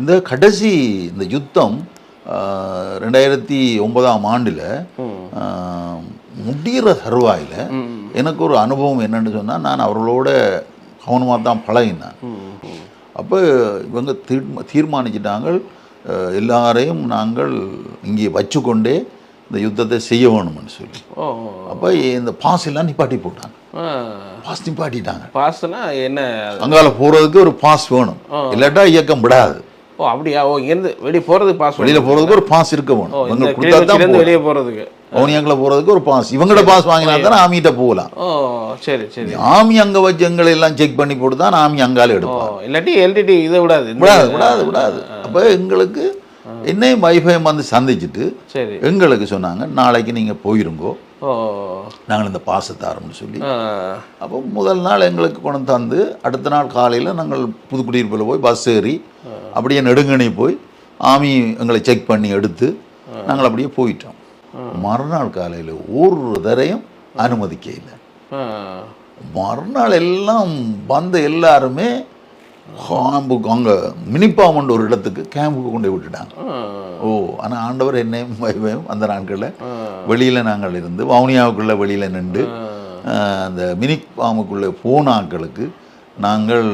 இந்த கடைசி இந்த யுத்தம் ரெண்டாயிரத்தி ஒன்பதாம் ஆண்டில் முடிகிற தருவாயில் எனக்கு ஒரு அனுபவம் என்னன்னு சொன்னால் நான் அவர்களோட கவனமாக தான் பழகினேன் அப்போ இவங்க தீர்மா தீர்மானிச்சிட்டாங்க. எல்லாரையும் நாங்கள் இங்கே வச்சுக்கொண்டே இந்த யுத்தத்தை செய்ய வேணும்னு சொல்லி. அப்போ இந்த பாஸ் எல்லாம் நிப்பாட்டி போட்டாங்க. பாஸ் நிப்பாட்டிட்டாங்க. பாஸ்னா என்ன? அங்கால போகிறதுக்கு ஒரு பாஸ் வேணும். இல்லாட்டா இயக்கம் விடாது. ஓ அப்படியா? ஓ இங்கேருந்து வெளியே போகிறதுக்கு பாஸ் வெளியில் போகிறதுக்கு ஒரு பாஸ் இருக்க வேணும். வெளியே போகிறதுக்கு வவுனியாக்கில் போகிறதுக்கு ஒரு பாஸ் இவங்களோட பாஸ் வாங்கினா தானே ஆமிகிட்ட போகலாம். ஓ சரி சரி. ஆமி அங்கே வச்சு எங்களை எல்லாம் செக் பண்ணி போட்டு தான் ஆமி அங்கால எடுப்போம் இல்லாட்டி எல்டிடி இதை விடாது. விடாது விடாது விடாது. அப்போ எங்களுக்கு என்னையும் வைஃபையும் வந்து சந்திச்சுட்டு எங்களுக்கு சொன்னாங்க நாளைக்கு நீங்கள் போயிருங்கோ. நாங்கள் இந்த பாசை தாரோம்னு சொல்லி. அப்போ முதல் நாள் எங்களுக்கு கொண்டு தந்து அடுத்த நாள் காலையில் நாங்கள் புதுக்குடியிருப்பில் போய் பஸ் ஏறி அப்படியே நெடுங்கணி போய் ஆமி எங்களை செக் பண்ணி எடுத்து நாங்கள் அப்படியே போயிட்டோம். மறுநாள் காலையில் ஒரு தரையும் அனுமதிக்க இல்லை. மறுநாள் எல்லாம் வந்த எல்லாருமே கேம்புக்கு அங்கே மினிப்பாமண்ட் ஒரு இடத்துக்கு கேம்புக்கு கொண்டு விட்டுட்டாங்க. ஓ ஆனால் ஆண்டவர் என்னையும் வைவையும் அந்த நாட்களில். வெளியில் நாங்கள் இருந்து வவுனியாவுக்குள்ளே வெளியில் நின்று அந்த மினிக் பாமுக்குள்ளே போன ஆட்களுக்கு நாங்கள்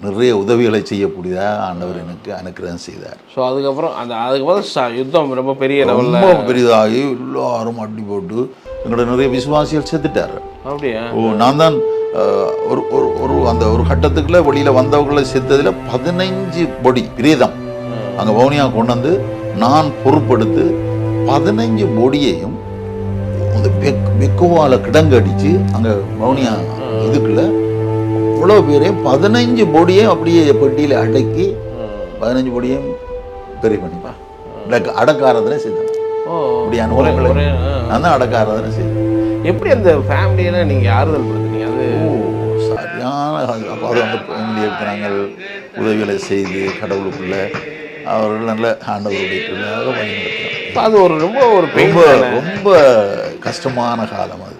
நிறைய உதவிகளை செய்யக்கூடியதாக ஆண்டவர் எனக்கு அனுக்கிரகம் செய்தார். ஸோ அதுக்கப்புறம் அந்த அதுக்கப்புறம் யுத்தம் ரொம்ப பெரிய ரொம்ப பெரிதாகி எல்லாரும் அடி போட்டு எங்களோட நிறைய விசுவாசிகள் செத்துட்டார் அப்படியா? ஓ நான் தான் ஒரு ஒரு ஒரு அந்த ஒரு கட்டத்துக்குள்ள வெளியில் வந்தவங்களை செத்ததில் பதினைஞ்சு பொடி பிரேதம் அங்கே வவுனியா கொண்டு வந்து நான் பொறுப்படுத்து பதினைஞ்சு பொடியையும் அந்த வெக் வெக்குவால கிடங்கடிச்சு அங்கே வவுனியா இதுக்குள்ள இவ்வளோ பேரையும் பதினைஞ்சு பொடியும் அப்படியே பெட்டியில் அடக்கி பதினஞ்சு பொடியும் பெரிய பண்ணிப்பா அடக்க அடக்காரதனை செய்தேன். ஓ. அப்படி அனுபவங்களை. ஒரே ஆ. நான் தான் அடக்காரதனை செய்தேன். எப்படி அந்த ஃபேமிலியெல்லாம் நீங்கள் ஆறுதல் படுத்துனீங்க? அது சரியான அப்போ அது அந்த ஃபேமிலியை நாங்கள் உதவிகளை செய்து கடவுளுக்குள்ள அவர்கள் நல்ல ஆண்டவருடைய வழிநடத்தினார் இப்ப அது ஒரு ரொம்ப ஒரு ரொம்ப ரொம்ப கஷ்டமான காலம் அது.